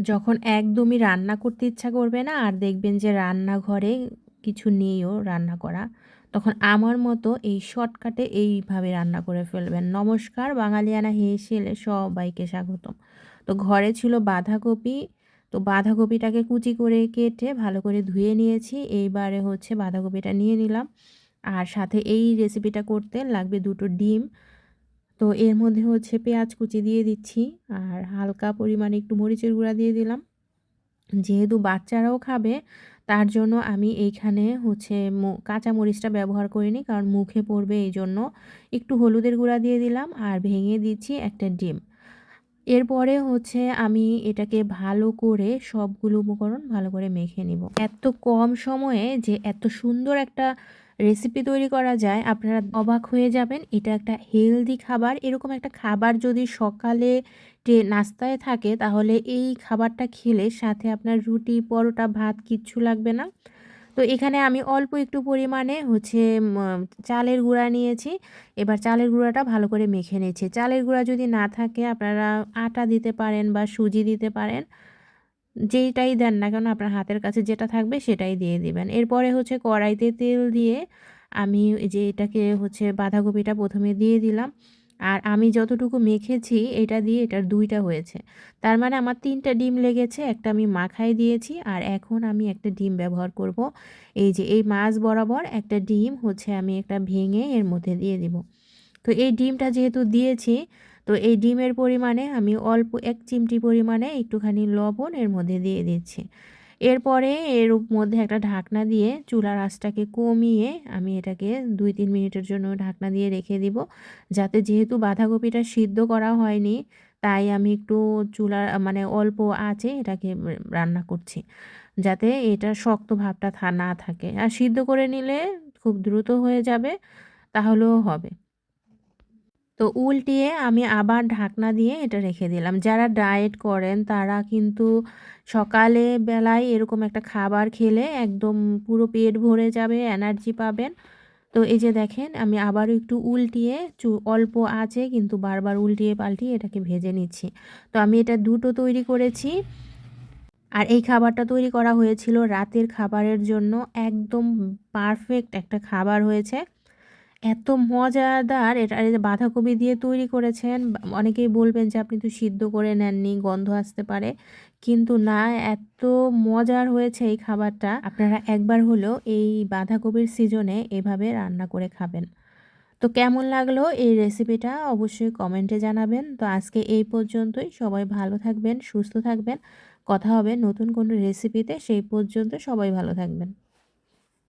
যখন একদমই রান্না করতে ইচ্ছা করবে না আর দেখবেন যে রান্নাঘরে কিছু নেইও রান্না করা, তখন আমার মতো এই শর্টকাটে এইভাবে রান্না করে ফেলবেন। নমস্কার, বাঙালিয়ানা হেসেলে, সবাইকে স্বাগতম। তো ঘরে ছিল বাঁধাকপি, তো বাঁধাকপিটাকে কুচি করে কেটে ভালো করে ধুয়ে নিয়েছি। এইবারে হচ্ছে বাঁধাকপিটা নিয়ে নিলাম। আর সাথে এই রেসিপিটা করতে লাগবে দুটো ডিম। তো এর মধ্যে হচ্ছে পেঁয়াজ কুচি দিয়ে দিচ্ছি আর হালকা পরিমাণে একটু মরিচের গুঁড়া দিয়ে দিলাম। যেহেতু বাচ্চারাও খাবে, তার জন্য আমি এইখানে হচ্ছে কাঁচা মরিচটা ব্যবহার করিনি কারণ মুখে পড়বে এই জন্য একটু হলুদের গুঁড়া দিয়ে দিলাম আর ভেঙে দিচ্ছি একটা ডিম। এরপরে হচ্ছে আমি এটাকে ভালো করে সবগুলো উপকরণ ভালো করে মেখে নিব। এত কম সময়ে যে এত সুন্দর একটা রেসিপি তৈরি করা যায়, আপনারা অবাক হয়ে যাবেন, এটা একটা হেলদি খাবার। এরকম একটা খাবার যদি সকালে নাস্তায় থাকে, তাহলে এই খাবারটা খেলে সাথে আপনার রুটি, পরোটা, ভাত কিচ্ছু লাগবে না। তো এখানে আমি অল্প একটু পরিমাণে হচ্ছে চালের গুঁড়া নিয়েছি। এবার চালের গুঁড়াটা ভালো করে মেখে নিয়েছি চালের গুঁড়া যদি না থাকে, আপনারা আটা দিতে পারেন বা সুজি দিতে পারেন। যেইটাই দেন না কেন আপনার হাতের কাছে যেটা থাকবে সেটাই দিয়ে দিবেন। এরপরে হচ্ছে কড়াইতে তেল দিয়ে আমি যে এটাকে হচ্ছে বাঁধাকপিটা প্রথমে দিয়ে দিলাম। আর আমি যতটুকু মেখেছি এটা দিয়ে এটার দুইটা হয়েছে। তার মানে আমার তিনটা ডিম লেগেছে, একটা আমি মাখাই দিয়েছি আর এখন আমি একটা ডিম ব্যবহার করব। এই যে এই মাছ বরাবর একটা ডিম হচ্ছে আমি একটা ভেঙে এর মধ্যে দিয়ে দিব। তো এই ডিমটা যেহেতু দিয়েছি তো এই ডিমের পরিমাণে আমি অল্প এক চিমটি পরিমাণে একটুখানি লবণ এর মধ্যে দিয়ে দিচ্ছি। এরপরে এর মধ্যে একটা ঢাকনা দিয়ে চুলার আঁচটাকে কমিয়ে আমি এটাকে দুই তিন মিনিটের জন্য ঢাকনা দিয়ে রেখে দিব। যাতে যেহেতু বাঁধাকপিটা সিদ্ধ করা হয়নি, তাই আমি একটু চুলার মানে অল্প আছে এটাকে রান্না করছি। যাতে এটা শক্ত ভাবটা না থাকে। আর সিদ্ধ করে নিলে খুব দ্রুত হয়ে যাবে, তাহলেও হবে। তো উল্টিয়ে আমি আবার ঢাকনা দিয়ে এটা রেখে দিলাম। যারা ডায়েট করেন, তারা কিন্তু সকালে বেলায় এরকম একটা খাবার খেলে একদম পুরো পেট ভরে যাবে, এনার্জি পাবেন। তো এই যে দেখেন, আমি আবারও একটু উল্টিয়ে, চু, অল্প আছে কিন্তু বারবার উল্টিয়ে পাল্টিয়ে এটাকে ভেজে নিচ্ছি। তো আমি এটা দুটো তৈরি করেছি। আর এই খাবারটা তৈরি করা হয়েছিল রাতের খাবারের জন্য। একদম পারফেক্ট একটা খাবার হয়েছে। এত মজাদার এটা বাঁধাকপি দিয়ে তৈরি করেছেন অনেকেই বলবেন যে আপনি তো সিদ্ধ করে নেননি, গন্ধ আসতে পারে, কিন্তু না, এত মজার হয়েছে এই খাবারটা। আপনারা একবার হলেও এই বাঁধাকপির সিজনে এভাবে রান্না করে খাবেন। তো কেমন লাগল এই রেসিপিটা অবশ্যই কমেন্টে জানাবেন। তো আজকে এই পর্যন্তই, সবাই ভালো থাকবেন, সুস্থ থাকবেন, কথা হবে নতুন কোনো রেসিপিতে, সেই পর্যন্ত সবাই ভালো থাকবেন।